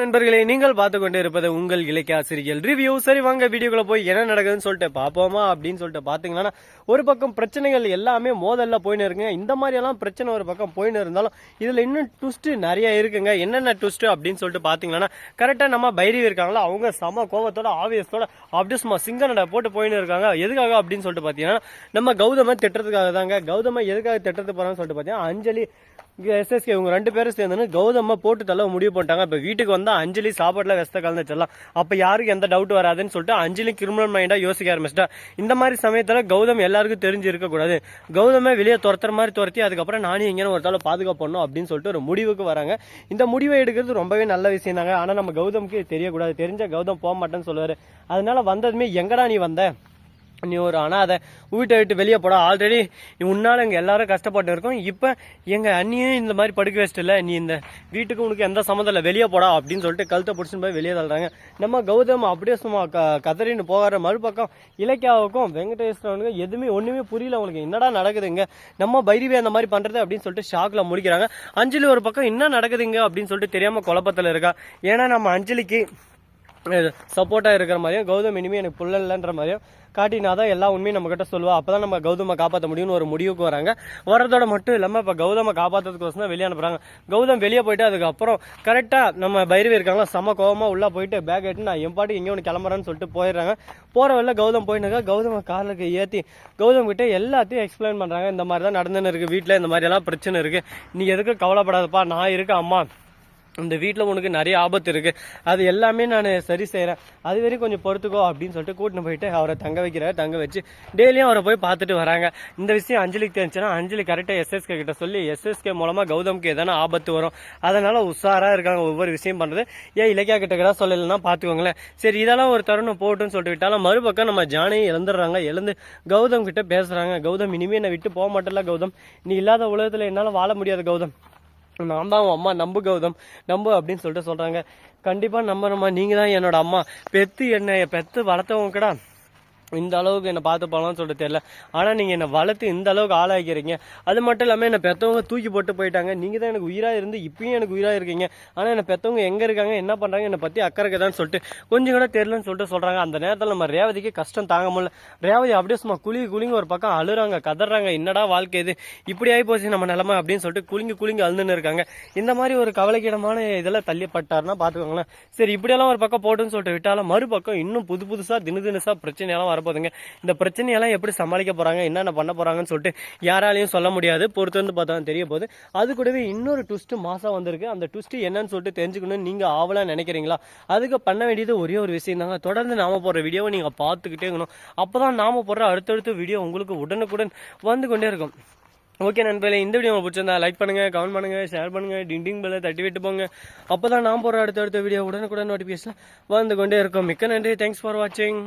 நண்பர்களே நீங்கள் பார்த்து கொண்டு இருப்பது உங்கள் இலக்கிய ஆசிரியர் ரிவ்யூ சரி வாங்க வீடியோக்குள்ள போய் என்ன நடக்குதுன்னு சொல்லிட்டு பார்ப்போமா அப்படின்னு சொல்லிட்டு பார்த்தீங்கன்னா ஒரு பக்கம் பிரச்சனைகள் எல்லாமே மோதல்ல போயின்னு இருக்குங்க. இந்த மாதிரி எல்லாம் பிரச்சனை ஒரு பக்கம் போயின்னு இருந்தாலும் இதுல இன்னும் ட்விஸ்ட் நிறைய இருக்குங்க. என்னென்ன ட்விஸ்ட் அப்படின்னு சொல்லிட்டு பாத்தீங்கன்னா கரெக்டா நம்ம பைரவி இருக்காங்களா அவங்க சம கோபத்தோட ஆவேசத்தோட அப்படியே சும்மா சிங்கனடை போட்டு போயின்னு இருக்காங்க. எதுக்காக அப்படின்னு சொல்லிட்டு பாத்தீங்கன்னா நம்ம கௌதம திட்டுறதுக்காக தாங்க கௌதம எதுக்காக திட்டுறது போகிறான்னு சொல்லிட்டு பாத்தீங்கன்னா அஞ்சலி எஸ்எஸ்கே இவங்க ரெண்டு பேரும் சேர்ந்து கௌதம போட்டு தள்ள முடிவு பண்ணிட்டாங்க. இப்ப வீட்டுக்கு வந்தா அஞ்சலி சாப்பாடுல வெஸ்த கலந்துச்சிடலாம் அப்போ அப்ப யாருக்கு எந்த டவுட் வராதுன்னு சொல்லிட்டு அஞ்சலி கிரிமினல் மைண்டா யோசிக்க ஆரம்பிச்சிட்டா. இந்த மாதிரி சமயத்துல கௌதம் எல்லாருக்கும் தெரிஞ்சு இருக்க கூடாது. கௌதமே வெளியே துரத்துற மாதிரி துரத்தி அதுக்கப்புறம் நானும் எங்கேயும் ஒரு தலை பாதுகாப்பு பண்ணணும் அப்படின்னு சொல்லிட்டு ஒரு முடிவுக்கு வராங்க. இந்த முடிவை எடுக்கிறது ரொம்பவே நல்ல விஷயம் தாங்க ஆனா நம்ம கௌதம்க்கு தெரியக்கூடாது. தெரிஞ்ச கௌதம் போக மாட்டேன்னு சொல்லுவாரு. அதனால வந்ததுமே எங்கடா நீ வந்த? நீ ஒரு அனாதை வீட்டை விட்டு வெளியே போட. ஆல்ரெடி உன்னால இங்கே எல்லாரும் கஷ்டப்பட்டு இருக்கோம். இப்போ எங்கள் அண்ணியும் இந்த மாதிரி படுக்க வச்சிட்டு நீ இந்த வீட்டுக்கு உனக்கு எந்த சம்மந்தம் இல்லை வெளியே போடா அப்படின்னு சொல்லிட்டு கழுத்தை பிடிச்சின்னு போய் வெளியே தள்ளுறாங்க. நம்ம கௌதம் அப்படியே சும்மா க கதறின்னு போகிற மறுபக்கம் இலக்கியாவுக்கும் வெங்கடேஸ்வரனுக்கும் எதுவுமே ஒன்றுமே புரியல அவங்களுக்கு. என்னடா நடக்குதுங்க நம்ம பைரவி அந்த மாதிரி பண்ணுறது அப்படின்னு சொல்லிட்டு ஷாக்ல முடிக்கிறாங்க. அஞ்சலி ஒரு பக்கம் என்ன நடக்குதுங்க அப்படின்னு சொல்லிட்டு தெரியாமல் குழப்பத்தில் இருக்கா. ஏன்னா நம்ம அஞ்சலிக்கு சப்போர்ட்டாக இருக்கிற மாதிரியும் கௌதம் இனிமேல் எனக்கு புள்ள இல்லைன்ற மாதிரியும் காட்டினா தான் எல்லா உண்மையும் நம்ம கிட்ட சொல்லுவா. அப்பதான் நம்ம கௌதம காப்பாற்ற முடியும்னு ஒரு முடிவுக்கு வராங்க. வரதோட மட்டும் இல்லாமல் இப்போ கௌதமை காப்பாத்துறதுக்கோசம் தான் வெளியே அனுப்புகிறாங்க கௌதம் வெளியே போயிட்டு அதுக்கப்புறம் கரெக்டாக நம்ம பைரவி இருக்காங்களா செம கோபமாக உள்ளே போயிட்டு பேக் எட்டு நான் என் பாட்டு எங்கே ஒன்று கிளம்புறேன்னு சொல்லிட்டு போயிடுறாங்க. போகிற வழியில கௌதம் போயினுக்கா கௌதம காலுக்கு ஏற்றி கௌதம் கிட்டே எல்லாத்தையும் எக்ஸ்பிளைன் பண்ணுறாங்க இந்த மாதிரி தான் நடந்துன்னு இருக்குது வீட்டில் இந்த மாதிரி எல்லாம் பிரச்சனை இருக்குது நீ எதுக்கு கவலைப்படாதப்பா. நான் இருக்கேன் அம்மா. இந்த வீட்டில் உனக்கு நிறைய ஆபத்து இருக்குது அது எல்லாமே நான் சரி செய்கிறேன் அது வரைக்கும் கொஞ்சம் பொறுத்துக்கோ அப்படின்னு சொல்லிட்டு கூட்டின்னு போயிட்டு அவரை தங்க வைக்கிறார். தங்க வச்சு டெய்லியும் அவரை போய் பார்த்துட்டு வராங்க. இந்த விஷயம் அஞ்சலிக்கு தெரிஞ்சுன்னா அஞ்சலி கரெக்டாக எஸ்எஸ்கே கிட்ட சொல்லி எஸ்எஸ்கே மூலமாக கௌதம்க்கு எதனா ஆபத்து வரும். அதனால் உஷாராக இருக்காங்க ஒவ்வொரு விஷயம் பண்ணுறது ஏன் இலக்கியா கிட்ட கூட சொல்லலைன்னா பார்த்துக்கோங்களேன் சரி இதெல்லாம் ஒரு தருணம் போட்டுன்னு சொல்லிட்டு விட்டாலும் மறுபக்கம் நம்ம ஜானையும் இழந்துடுறாங்க எழுந்து கௌதம் கிட்ட பேசுகிறாங்க கௌதம் இனிமேல் என்னை விட்டு போக மாட்டேல கௌதம். நீ இல்லாத உலகத்தில் என்னால் வாழ முடியாது கௌதம். நான் தான் அம்மா நம்பு கௌதம். நம்பு அப்படின்னு சொல்லிட்டு சொல்றாங்க. கண்டிப்பா நம்புறம்மா நீங்க தான் என்னோட அம்மா. பெத்து என்னை பெத்து வளர்த்தவங்க கூட இந்த அளவுக்கு என்னை பார்த்து போகலாம்னு சொல்லிட்டு தெரியல. ஆனால் நீங்கள் என்னை வளர்த்து இந்த அளவுக்கு ஆளாக்கிறீங்க அது மட்டும் இல்லாமல் என்னை பெற்றவங்க தூக்கி போட்டு போயிட்டாங்க. நீங்கள் தான் எனக்கு உயிராக இருந்து இப்பயும் எனக்கு உயிராக இருக்கீங்க. ஆனால் என்னை பெற்றவங்க எங்கே இருக்காங்க என்ன பண்ணுறாங்க என்னை பற்றி அக்கறைக்குதான்னு சொல்லிட்டு கொஞ்சம் கூட தெரியலன்னு சொல்லிட்டு சொல்கிறாங்க அந்த நேரத்தில் நம்ம ரேவதிக்கு கஷ்டம் தாங்க முடியல. ரேவதி அப்படியே சும்மா குளிங்கி குலுங்கி ஒரு பக்கம் அழுறாங்க கதறாங்க. என்னடா வாழ்க்கை இது? இப்படி ஆகி போச்சு நம்ம நிலமை அப்படின்னு சொல்லிட்டு குலுங்கி குலுங்கி அழுதுன்னு இருக்காங்க. இந்த மாதிரி ஒரு கவலைக்கிடமான இதெல்லாம் தள்ளிப்பட்டாருன்னா பார்த்துக்கோங்களேன் சரி இப்படியெல்லாம் ஒரு பக்கம் போட்டுன்னு சொல்லிட்டு விட்டாலும் மறுபக்கம் இன்னும் புது புதுசாக தினு பிரச்சனையெல்லாம் பிரச்சனையெல்லாம் வரப்போதுங்க இந்த பிரச்சனையெல்லாம் எப்படி சமாளிக்க போறாங்க என்னென்ன பண்ண போறாங்கன்னு சொல்லிட்டு யாராலையும் சொல்ல முடியாது. பொறுத்து வந்து பார்த்தா தெரிய போகுது. அது கூடவே இன்னொரு ட்விஸ்ட் மாசம் வந்திருக்கு. அந்த ட்விஸ்ட் என்னன்னு சொல்லிட்டு தெரிஞ்சுக்கணும்னு நீங்க ஆவலா நினைக்கிறீங்களா? அதுக்கு பண்ண வேண்டியது ஒரே ஒரு விஷயம் தாங்க. தொடர்ந்து நாம போடுற வீடியோவை நீங்க பார்த்துக்கிட்டே இருக்கணும். அப்பதான் நாம போடுற அடுத்தடுத்த வீடியோ உங்களுக்கு உடனுக்குடன் வந்து கொண்டே இருக்கும். ஓகே நண்பர்களே இந்த வீடியோ உங்களுக்கு பிடிச்சிருந்தா லைக் பண்ணுங்க கமெண்ட் பண்ணுங்க ஷேர் பண்ணுங்க டிண்டிங் பெல்ல தட்டி விட்டு போங்க. அப்பதான் நான் போற அடுத்த அடுத்த வீடியோ உடனுக்குடன் நோட்டிபிகேஷன் வந்து கொண்டே இருக்கும். மிக்க நன்றி. தேங்க்ஸ் ஃபார் வாட்சிங்